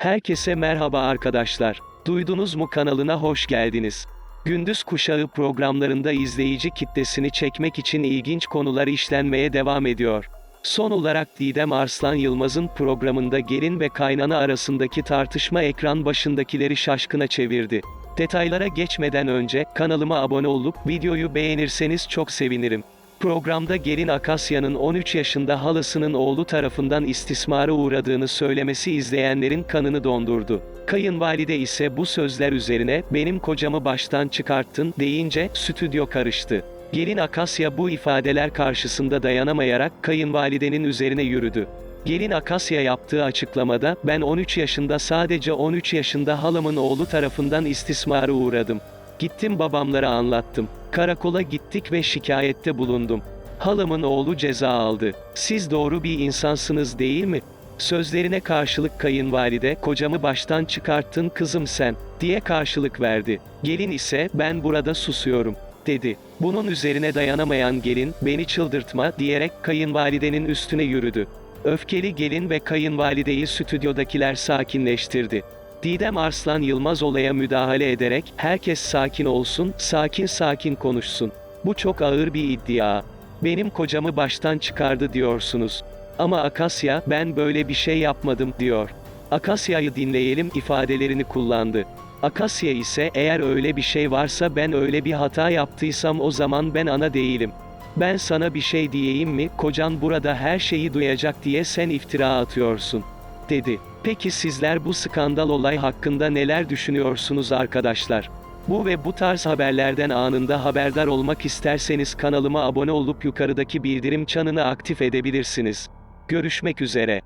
Herkese merhaba arkadaşlar. Duydunuz mu kanalına hoş geldiniz. Gündüz Kuşağı programlarında izleyici kitlesini çekmek için ilginç konular işlenmeye devam ediyor. Son olarak Didem Arslan Yılmaz'ın programında gelin ve kaynana arasındaki tartışma ekran başındakileri şaşkına çevirdi. Detaylara geçmeden önce kanalıma abone olup videoyu beğenirseniz çok sevinirim. Programda gelin Akasya'nın 13 yaşında halasının oğlu tarafından istismara uğradığını söylemesi izleyenlerin kanını dondurdu. Kayınvalide ise bu sözler üzerine benim kocamı baştan çıkarttın deyince stüdyo karıştı. Gelin Akasya bu ifadeler karşısında dayanamayarak kayınvalidenin üzerine yürüdü. Gelin Akasya yaptığı açıklamada ben 13 yaşında sadece 13 yaşında halamın oğlu tarafından istismara uğradım. Gittim babamlara anlattım. Karakola gittik ve şikayette bulundum. Halamın oğlu ceza aldı. Siz doğru bir insansınız değil mi? Sözlerine karşılık kayınvalide, kocamı baştan çıkarttın kızım sen, diye karşılık verdi. Gelin ise, ben burada susuyorum, dedi. Bunun üzerine dayanamayan gelin, beni çıldırtma, diyerek kayınvalidenin üstüne yürüdü. Öfkeli gelin ve kayınvalideyi stüdyodakiler sakinleştirdi. Didem Arslan Yılmaz olaya müdahale ederek, herkes sakin olsun, sakin sakin konuşsun. Bu çok ağır bir iddia. Benim kocamı baştan çıkardı diyorsunuz. Ama Akasya, ben böyle bir şey yapmadım, diyor. Akasya'yı dinleyelim ifadelerini kullandı. Akasya ise, eğer öyle bir şey varsa ben öyle bir hata yaptıysam o zaman ben ana değilim. Ben sana bir şey diyeyim mi, kocan burada her şeyi duyacak diye sen iftira atıyorsun, dedi. Peki sizler bu skandal olay hakkında neler düşünüyorsunuz arkadaşlar? Bu ve bu tarz haberlerden anında haberdar olmak isterseniz kanalıma abone olup yukarıdaki bildirim çanını aktif edebilirsiniz. Görüşmek üzere.